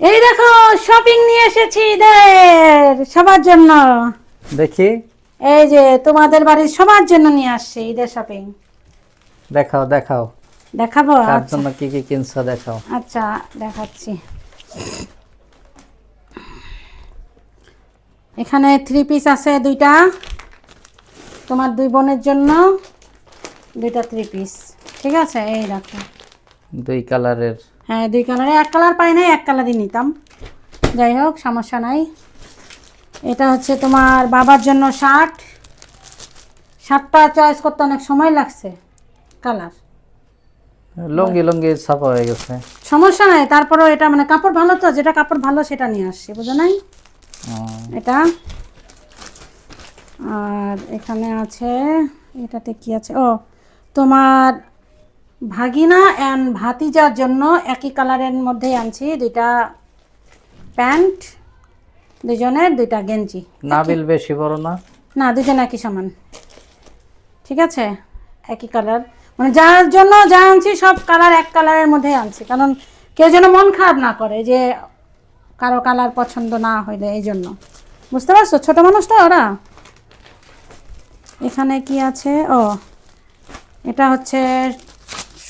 এই দেখো শপিং নিয়ে এসেছি ঈদের সবার জন্য। দেখি। এই যে তোমাদের বাড়ির সবার জন্য নিয়ে আসছি ঈদের শপিং দেখাও দেখাও। দেখাবো? কার আচ্ছা। জন্য কি কি কিনছো দেখাও। আচ্ছা দেখাচ্ছি। এখানে থ্রি পিস আছে দুইটা। তোমার দুই বোনের জন্য দুইটা থ্রি পিস ঠিক আছে? এই দেখো। দুই কালারের হ্যাঁ দুই কালারে। এক কালার পাই নাই এক কালারই নিতাম। যাই হোক সমস্যা নাই। এটা হচ্ছে তোমার বাবার জন্য শার্ট। শার্টটা চয়েস করতে অনেক সময় লাগছে কালার। লুঙ্গি লুঙ্গি ছাপা হয়ে গেছে। সমস্যা নাই তারপরেও এটা মানে কাপড় ভালো তো যেটা কাপড় ভালো সেটা নিয়ে আসছি বুঝো নাই? এটা। আর এখানে আছে এটাতে কি আছে? ও তোমার ভাগিনা অ্যান্ড ভাতিজার জন্য একই কালারের মধ্যেই আনছি। দুইটা প্যান্ট দুজনের দুইটা গেঞ্জি। নাবিল বেশি বড় না? না দুজন একই সমান। ঠিক আছে? একই কালার মানে যার জন্য যা আনছি সব কালার এক কালারের মধ্যেই আনছি। কারণ কেউ যেন মন খারাপ না করে যে কারও কালার পছন্দ না হইলে এই জন্য। বুঝতে পারছ? ছোটো মানুষ তো ওরা। এখানে কি আছে? ও এটা হচ্ছে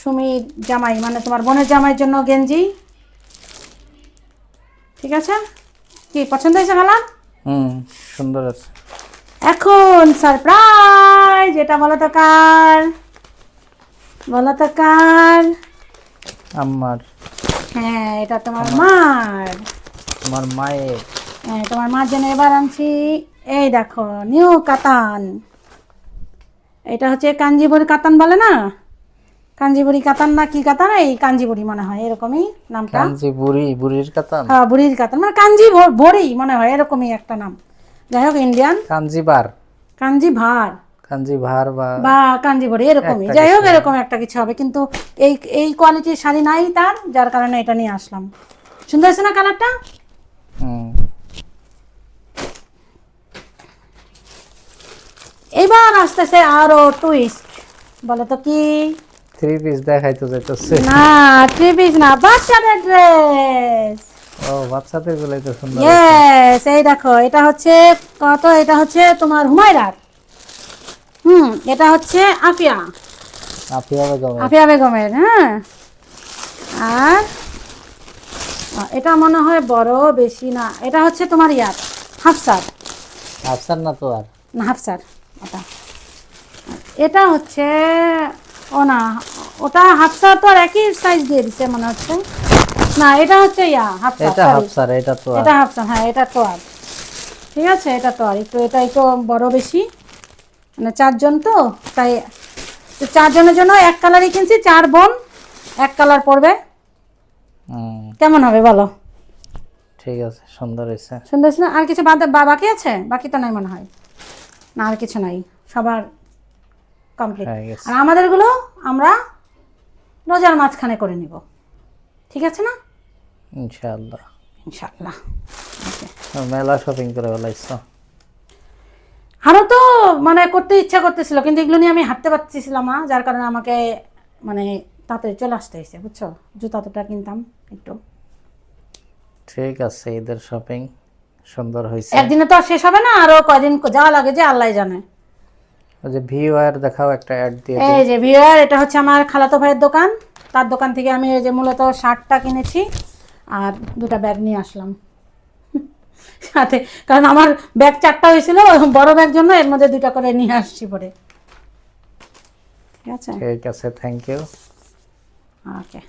সুমির জামাই মানে তোমার বোনের জামাইয়ের জন্য গেঞ্জি। ঠিক আছে? কি পছন্দ হয়েছে কালার হুম সুন্দর আছে। এখন সারপ্রাইজ এটা বলো তো কার? বলো তো কার? আমার। হ্যাঁ এটা তোমার মার। তোমার মায়ের। হ্যাঁ তোমার মার জন্য এবার আনছি। এই দেখো নিউ কাতান। এটা হচ্ছে কাঞ্জিবুরি কাতান বলে না? কাঞ্জিবুরি কাতান না কি কাতান? এই কাঞ্জিবুরি মনে হয় এরকমই নামটা। কাঞ্জি বুড়ি বুড়ির কাতান? হ্যাঁ বুড়ির কাতান মানে কাঞ্জি বড়ি মনে হয় এরকমই একটা নাম। যাই হোক ইন্ডিয়ান কাঞ্জি বার কাঞ্জি ভার কাঞ্জি ভার বা বা কাঞ্জিবরি এরকমই। যাই হোক এরকম একটা কিছু হবে। কিন্তু এই এই কোয়ালিটির শাড়ি নাই তার যার কারণে এটা নিয়ে আসলাম। সুন্দর আছে না কালারটা? হুম। এবার আসতেছে আরও টুইস্ট বলো তো কি? থ্রি পিস দেখাইতে যাইতেছে। না থ্রি পিস না বাচ্চাদের ড্রেস ও বাচ্চাদের তো সুন্দর ইয়েস এই দেখো এটা হচ্ছে কত? এটা হচ্ছে তোমার হুমায়রার। হুম এটা হচ্ছে আফিয়া। আপিয়া বেগম আফিয়া বেগমের হ্যাঁ। আর এটা মনে হয় বড় বেশি না। এটা হচ্ছে তোমার ইয়ার হাফসার। আফসার না তো আর? না হাফসার ওটা। এটা হচ্ছে ওটা হাফসার তো আর একই সাইজ দিয়ে দিছে মনে হচ্ছে। না এটা হচ্ছে ইয়া হাফসার এটা sorry। হাফসার এটা তো এটা হাফসার হ্যাঁ এটা তো আর। ঠিক আছে এটা তো আর। একটু এটা একটু বড় বেশি। মানে চারজন তো তাই চারজনের জন্য এক কালারই কিনছি চার বোন এক কালার পড়বে। কেমন হবে বলো? ঠিক আছে সুন্দর হয়েছে। সুন্দর হয়েছে আর কিছু বাকি আছে? বাকি তো নাই মনে হয়। না আর কিছু নাই। সবার কমপ্লিট আর আমাদেরগুলো আমরা রোজার মাঝখানে করে নিব। ঠিক আছে না? ইনশাআল্লাহ। ইনশাল্লাহ মেলা শপিং করে ফেলাইছ। আরও তো মানে করতে ইচ্ছা করতেছিল কিন্তু এগুলো নিয়ে আমি হাঁটতে পারতেছিলাম না যার কারণে আমাকে মানে তাড়াতাড়ি চলে আসতে হয়েছে বুঝছ? জুতা তোটা কিনতাম একটু। ঠিক আছে ঈদের শপিং সুন্দর হয়েছে। একদিনে তো আর শেষ হবে না আরও কয়দিন যাওয়া লাগে যে আল্লাহ জানে। যে ভি ওয়ার দেখাও একটা অ্যাড দিয়ে এই যে ভিওয়ার এটা হচ্ছে আমার খালাতো ভাইয়ের দোকান। তার দোকান থেকে আমি এই যে মূলত শার্টটা কিনেছি আর দুটা ব্যাগ নিয়ে আসলাম। সাথে কারণ আমার ব্যাগ চারটা হয়েছিল বড় ব্যাগ জন্য এর মধ্যে দুটা করে নিয়ে আসছি পরে। ঠিক আছে? ঠিক আছে থ্যাংক ইউ ওকে